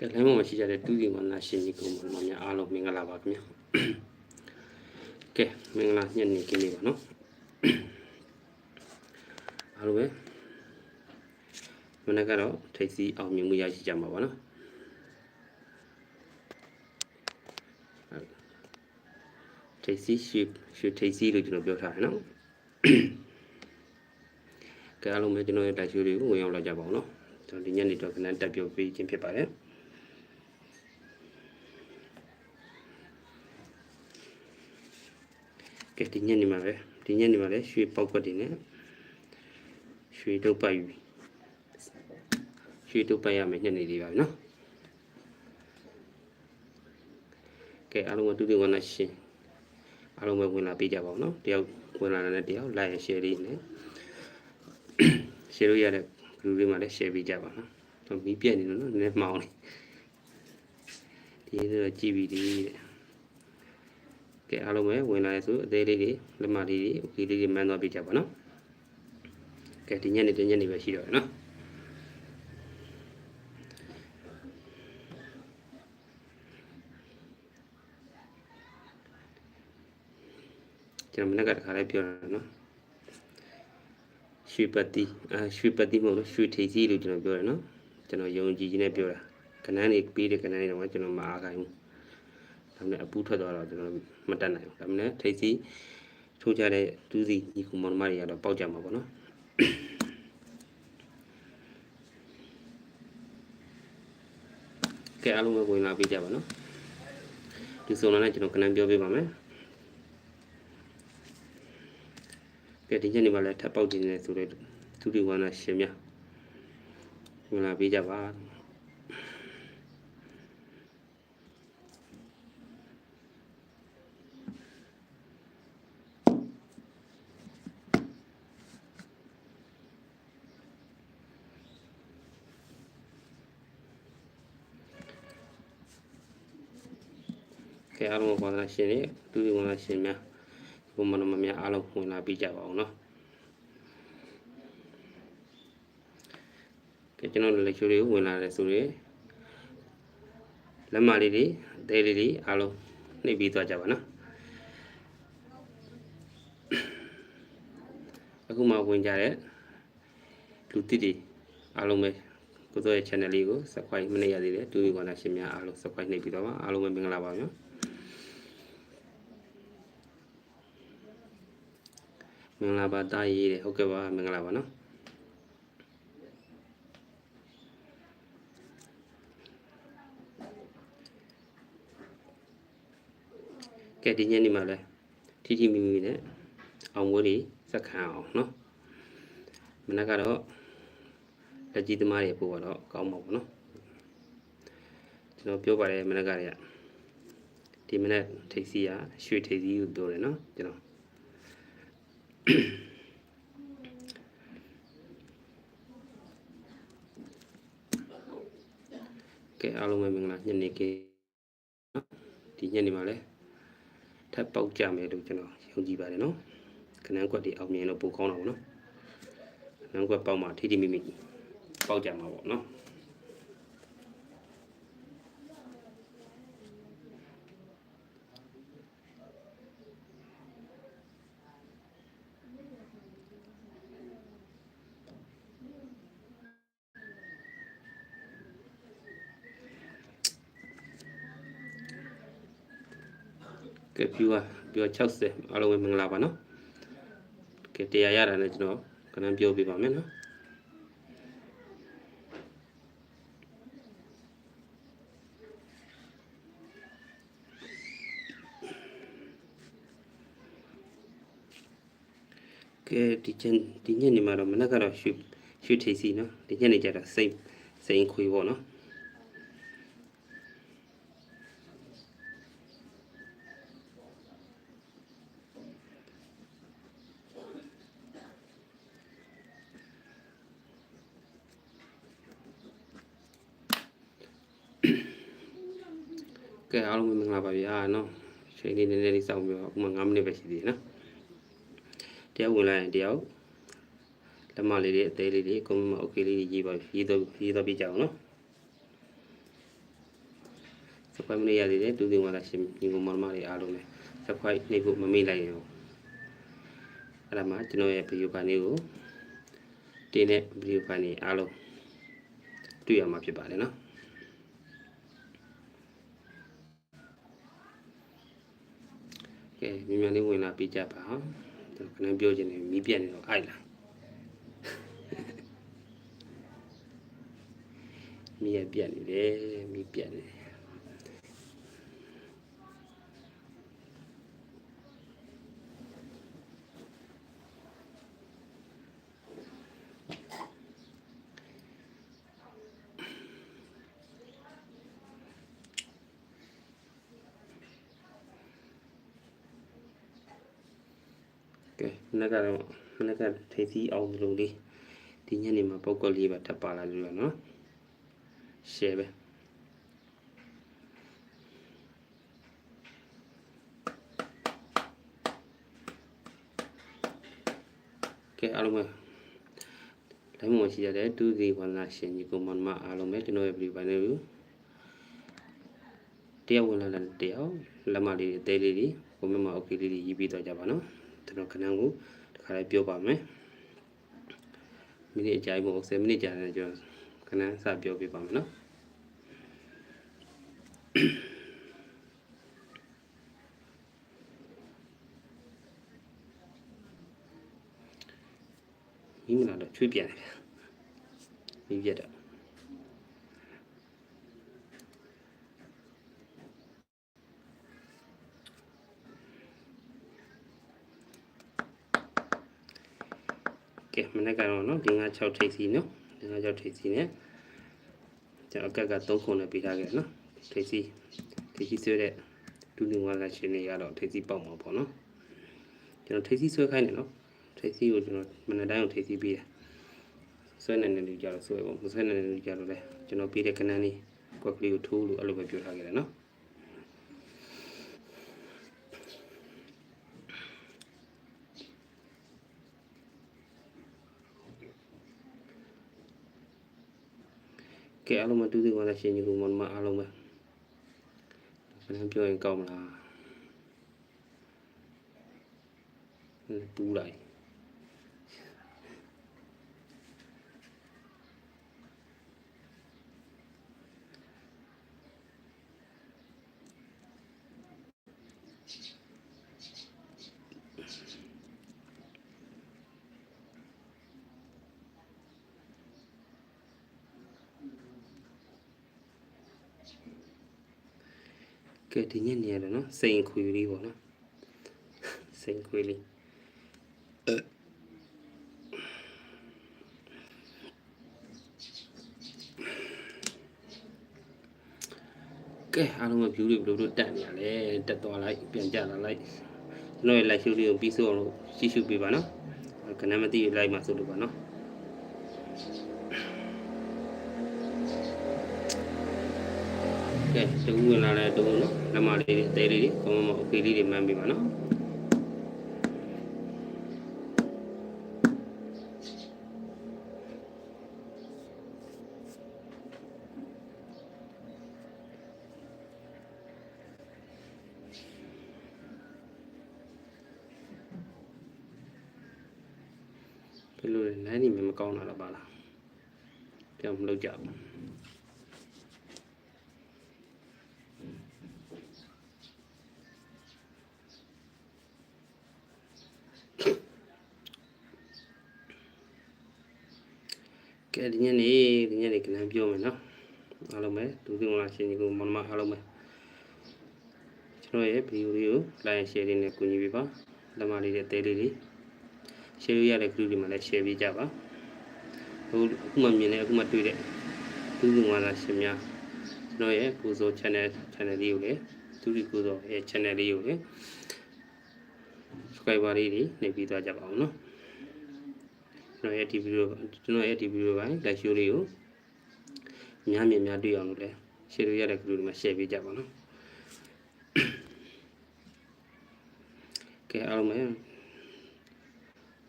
ကဲလိုင်းပေါ်မှာရှိကြတဲ့တူဒီမနာရှင်ကြီးကောင်မများအားလုံးမင်္ဂလာပါခင်ဗျာကဲမင်္ဂလာညနေခင်းလေးပါနော်အားလုံးပဲမနေ့ကတော့ထိတ်စီအောင်မြင်မှုရရှိကြမှာပါနော်ထိတ်စီရွှေရွှေထိတ်စီလို့ကျွန်တော်ပြောထားတယ်နော်ကဲအားလုံးပဲကျွန်တော်ရဲ့တိုက်ရှိုးတွေကိုဝင်ရောက်လာကြပါအောင်နော်ကျွန်တော်ဒီညနေတော့ခဏတက်ပြောပေးခြင်းဖြစ်ပါတယ် ကဲဒီညနေမှာပဲဒီညနေမှာလည်းရွှေပေါက်ကွက်တွေနဲ့ရွှေတုပ်ပိုက်ပြီရွှေတုပ်ပိုက်ရမယ်ညနေလေးပါပြီနော်ကဲအားလုံးကတူတူဝနာရှင်အားလုံးပဲဝင်လာပေးကြပါဦးနော်တယောက်ဝင်လာတဲ့တယောက် like and share လေးနဲ့ share လို့ရတဲ့ group လေးမှာလည်း share ပေးကြပါနော်တော့မီးပြက်နေလို့နော်နည်းနည်းမှောင်းနေဒီနေ့တော့ကြည့်ပြီးဒီတဲ့ ကဲအားလုံးပဲဝင်လာရဆိုအသေးလေးတွေလက်မလေးတွေ okay လေးတွေမှန်းသွားပေးကြပါနော်ကဲဒီညနေတညနေပဲရှိတော့တယ်နော်ကျွန်တော်မနေ့ကတခါလေးပြောတာနော်ရွှေပတိအာရွှေပတိမဟုတ်လို့ရွှေထိပ်စီလို့ကျွန်တော်ပြောတယ်နော်ကျွန်တော်ယုံကြည်ခြင်းနဲ့ပြောတာကနန်းနေပြီးတဲ့ကနန်းနေတော့ကျွန်တော်မအားခိုင်းဘူး ဒါနဲ့အပူထွက်သွားတော့ကျွန်တော်မတတ်နိုင်ဘူးဒါနဲ့ထိပ်စီထိုးကြတဲ့ဒူးစီညီကူမောင်မတွေကတော့ပေါက်ကြမှာပေါ့နော်ကဲအားလုံးပဲဝင်လာပေးကြပါနော်ဒီစုံလာနဲ့ကျွန်တော်ကနန်းပြောပေးပါမယ်ကဲဒီညနေမှာလည်းထပ်ပေါက်တင်နေဆိုတော့သူဒီဝါနာရှင်များဝင်လာပေးကြပါ ကဲအားလုံးဝါနာရှင်တွေသူဒီဝါနာရှင်များဘုံမနမများအားလုံးဝင်လာပေးကြပါအောင်နော်ကဲကျွန်တော်လက်ချိုးတွေကိုဝင်လာတယ်ဆိုရင်လက်မလေးတွေအသေးလေးတွေအားလုံးနှိပ်ပြီးသွားကြပါနော်အခုမှဝင်ကြတဲ့လူတိတွေအားလုံးပဲကိုစိုးရဲ့ channel လေးကို subscribe မနေရသေးတယ်တူရီကောနာရှင်များအားလုံး subscribe နှိပ်ပြီးတော့ပါအားလုံးပဲမင်္ဂလာပါဗျာ မင်္ဂလာပါတာရေးတယ်ဟုတ်ကဲ့ပါမင်္ဂလာပါနော်ကဲဒီညနေမှာလဲထီထီမီမီနဲ့အောင်မွေးတွေစက်ခံအောင်နော်မနက်ကတော့လက်ကြီးသမားတွေပို့တော့ကောင်းမှာပေါ့နော်ကျွန်တော်ပြောပါတယ်မနက်ကတည်းကဒီမနက်ထိပ်စီကရွှေထိပ်စီကိုပြောတယ်နော်ကျွန်တော် ကဲအားလုံးပဲမင်္ဂလာညနေခင်းနော်ဒီညနေမှာလည်းထပ်ပေါက်ကြမယ်လို့ကျွန်တော်ယုံကြည်ပါတယ်နော်ခဏန်းကွက်တွေအောင်မြင်လို့ပိုကောင်းတာပေါ့နော်ခဏန်းကွက်ပေါက်မှာထိထိမိမိပေါက်ကြမှာပေါ့နော် ကဲဖြူอ่ะပြော60အားလုံးပဲမင်္ဂလာပါနော်ကဲတရားရတာလည်းကျွန်တော်ခဏန်းပြောပြပါမယ်နော်ကဲဒီကျန်ဒီညနေမှာတော့မနက်ကတော့ရွှေရွှေထိပ်စီနော်ဒီညနေကျတော့စိတ်စိန်ခွေပေါ့နော် ကဲအားလုံးပဲမင်္ဂလာပါဗျာနော်ချိန်လေးနည်းနည်းလေးစောင့်ပြီးတော့ဥမာ9မိနစ်ပဲရှိသေးတယ်နော်တရားဝင်လာရင်တရားလက်မလေးတွေအသေးလေးတွေအကုန်လုံး okay လေးတွေရေးပါရေးတော့ရေးတော့ပြကြအောင်နော် subscribe မနေရသေးတယ်ဒုတိယဝါလာရှင်ညီကောင်မောင်နှမတွေအားလုံးလည်း subscribe နှိပ်ဖို့မမေ့လိုက်ရင်အဲ့ဒါမှကျွန်တော်ရဲ့ video file လေးကိုတင်တဲ့ video file တွေအားလုံးတွေ့ရမှာဖြစ်ပါတယ်နော် ကဲမြန်မြန်လေးဝင်လာပြကြပါအောင်ကျွန်တော်ခဏပြောချင်တယ်မီးပြတ်နေတော့အိုက်လာမီးရပြတ်နေတယ်မီးပြတ်နေတယ် ကဲမ နက်ကတော့မနက်ကထိပ်စီးအောင်လို့လေးဒီညနေမှာပောက်ကွက်လေးပါထပ်ပါလာလို့ရနော် share ပဲကဲအားလုံးပဲတိုင်းမှာရှိရတဲ့2 3 1လာရှင်ညီကောင်မမအားလုံးပဲကျွန်တော်ရဲ့ play ပိုင်းလေးကိုတရားဝင်လာတဲ့တရားလက်မလေးတွေတဲလေးတွေကိုမမ okay လေးတွေရေးပြီးတော့ကြပါနော် ကျွန်တော်ခဏကိုတခါလေးပြောပါမယ်မိနစ်အကြာကြီးမဟုတ်10မိနစ်ကြာတယ်ကျွန်တော်ခဏစပြောပြပါမယ်နော်မိမလာတော့ချွေးပြန်တယ်ဗျာမိပြတ်တော့ ကဲမနေ့ကတော့နော်ဒီ9 6ထိပ်စီနော်ဒီ9 6ထိပ်စီနဲ့ကျွန်တော်အကက်က3ခုနဲ့ပေးထားခဲ့နော်ထိပ်စီထိပ်စီဆွဲတဲ့ဒူးနေဝါလာရှင်တွေကတော့ထိပ်စီပေါက်မှာပေါ့နော်ကျွန်တော်ထိပ်စီဆွဲခိုင်းတယ်နော်ထိပ်စီကိုကျွန်တော်မနေ့တိုင်းကိုထိပ်စီပေးတယ်ဆွဲနေနေလူကြတော့ဆွဲပေါ့မဆွဲနေနေလူကြတော့လေကျွန်တော်ပေးတဲ့ခဏန်းလေးကွက်ကလေးကိုထိုးလို့အဲ့လိုပဲပြောထားခဲ့တယ်နော် ကဲအားလုံးမတူသေးပါလားရှင်ကြီးကမမအားလုံးပဲခဏပြောရင်ကောင်းမလားပူလိုက် ကဲဒီညနေရတယ်နော်စိန်ခွေလေးပေါ့နော်စိန်ခွေလေးကဲအားလုံးက view တွေဘယ်လိုလုပ်တက်နေရလဲတက်သွားလိုက်ပြန်ကြလာလိုက်ကျွန်တော်ရဲ့ live show လေးကိုပြီးဆုံးအောင်လို့ကြည့်ရှုပေးပါနော်ခဏမသိ live မှာဆိုလို့ပါနော် ကဲတကူဝင်လာတဲ့တူနော်လက်မလေးတွေအသေးလေးတွေကောင်းကောင်းမအိုကေလေးတွေမှန်းပေးပါနော်ဘယ်လိုလဲလမ်းကြီးမကောင်းတာလားပါလားပြောင်းမလုပ်ကြဘူး ဒီညနေဒီညနေကနန်းပြောမယ်နော်အားလုံးပဲဒုတိယလာရှင်ကြီးကိုမနမအားလုံးပဲကျွန်တော်ရဲ့ဗီဒီယိုလေးကို like share လေးနဲ့ကူညီပေးပါလက်မလေးတွေတဲလေးတွေ share ရတဲ့ group တွေမှာလည်း share ပေးကြပါဟိုအခုမှမြင်နေအခုမှတွေ့တဲ့ဒုတိယလာရှင်များကျွန်တော်ရဲ့ကိုစော channel channel လေးကိုလည်းဒုတိယကိုစောရဲ့ channel လေးကိုလည်း subscriber လေးတွေနေပြီးသွားကြပါအောင်နော် ကျွန်တော်ရဲ့ဒီဗီဒီယိုကျွန်တော်ရဲ့ဒီဗီဒီယိုပိုင်း live show လေးကိုများမြင်များတွေ့အောင်လို့လဲ share လို့ရတဲ့ group တွေမှာ share ပေးကြပါနော်ကဲအားလုံးပဲ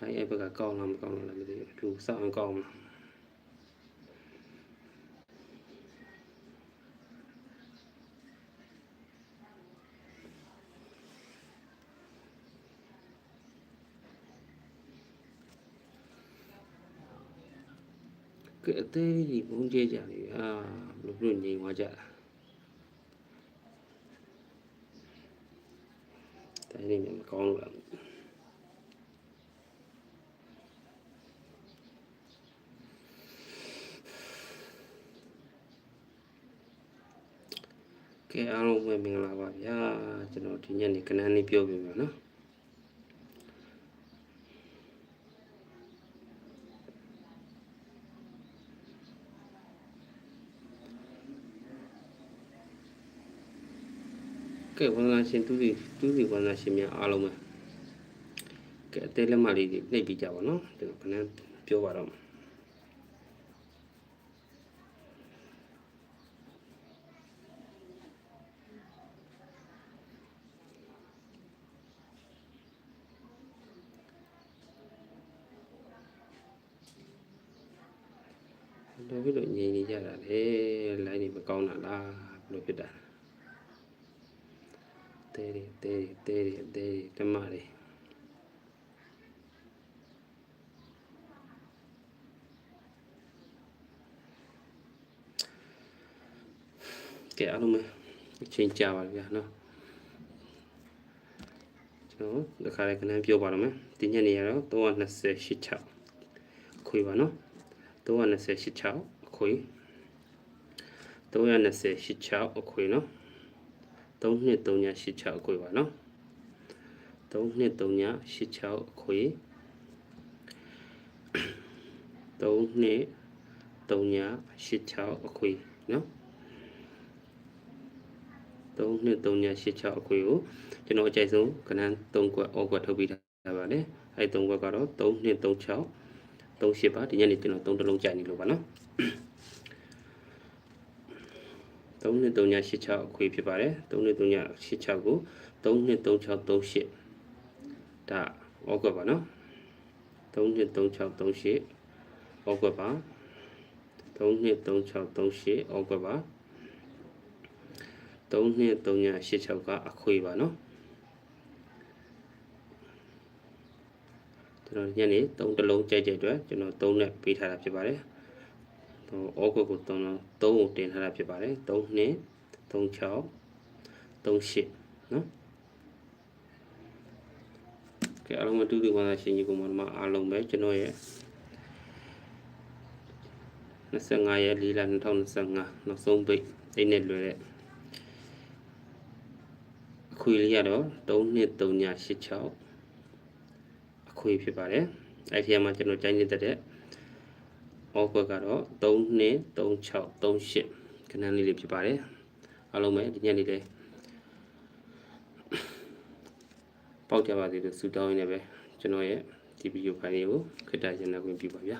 live ရဲ့ဘက်ကကောင်းလားမကောင်းလားလည်းမသိဘူးသူစောင့်အောင်ကောင်းမလား ကဲအသေးကြီးဘုံကျဲကြနေအာဘလို့လို့ငြိမ်သွားကြတာတိုင်းနေမကောင်းလို့လားကဲအားလုံးပဲမင်္ဂလာပါဗျာကျွန်တော်ဒီညနေကနန်းလေးပြောပြမယ်နော် ဝန်လာရှင်သူစီသူစီဝန်လာရှင်များအားလုံးပဲကဲအသေးလက်မလေးတွေနှိပ်ပြီးကြပါနော်ကျွန်တော်ကနန်းပြောပါတော့မယ်ဘာဖြစ်လို့ငြိမ်နေကြတာလဲလိုင်းနေမကောင်းတာလားဘယ်လိုဖြစ်တာ တဲတယ်တဲတယ်တဲတယ်တဲတယ်ဓမ္မတွေကဲအားလုံးပဲအချိန်ကြာပါပြီဗျာနော်ကျွန်တော်ဒီခါလေးကနန်းပြောပါတော့မယ်ဒီညနေရတော့328 6ခွေပါနော်326အခွေ326အခွေနော် 3236အခွေပါနော်3236အခွေ3236အခွေနော်3236အခွေကိုကျွန်တော်အကြိုက်ဆုံးကဏ္ဍ3ကွက်အောက်ကွက်ထုတ်ပြီးထားပါတယ်အဲ3ကွက်ကတော့3236 38ပါဒီညနေကျွန်တော်3တလုံးကြိုက်နေလို့ပါနော် 3236အခွေဖြစ်ပါတယ်3236ကို323638ဒါဩကွက်ပါနော်323638ဩကွက်ပါ323638ဩကွက်ပါ3236ကအခွေပါနော်ကျွန်တော်ညနေ3တလုံးကြိုက်ကြိုက်အတွက်ကျွန်တော်3နဲ့ပေးထားတာဖြစ်ပါတယ်။ ဟိုအောက်ကွက်ကို3လုံး3ကိုတင်ထားတာဖြစ်ပါတယ်။3နှစ်36 38နော်။ကဲအားလုံးအတူတူပါသာရှင်ကြီးကိုမမအားလုံးပဲကျွန်တော်ရဲ့25ရက်4လ2025နောက်ဆုံးပိတ်အိတ်နဲ့လွယ်တဲ့အခွေလေးကတော့3နှစ်386အခွေဖြစ်ပါတယ်အဲ့ဒီမှာကျွန်တော်ကြိုင်းနေတဲ့ အောက်ဘက်ကတော့3နှစ်36 38ခဏလေးလေးဖြစ်ပါတယ်အားလုံးပဲဒီညနေလေးပေါက်ကြပါသေးလို့စူတောင်းရင်းနဲ့ပဲကျွန်တော်ရဲ့ဒီဗီဒီယိုဖိုင်လေးကိုခਿੱတရရနေခွင့်ပြုပါဗျာ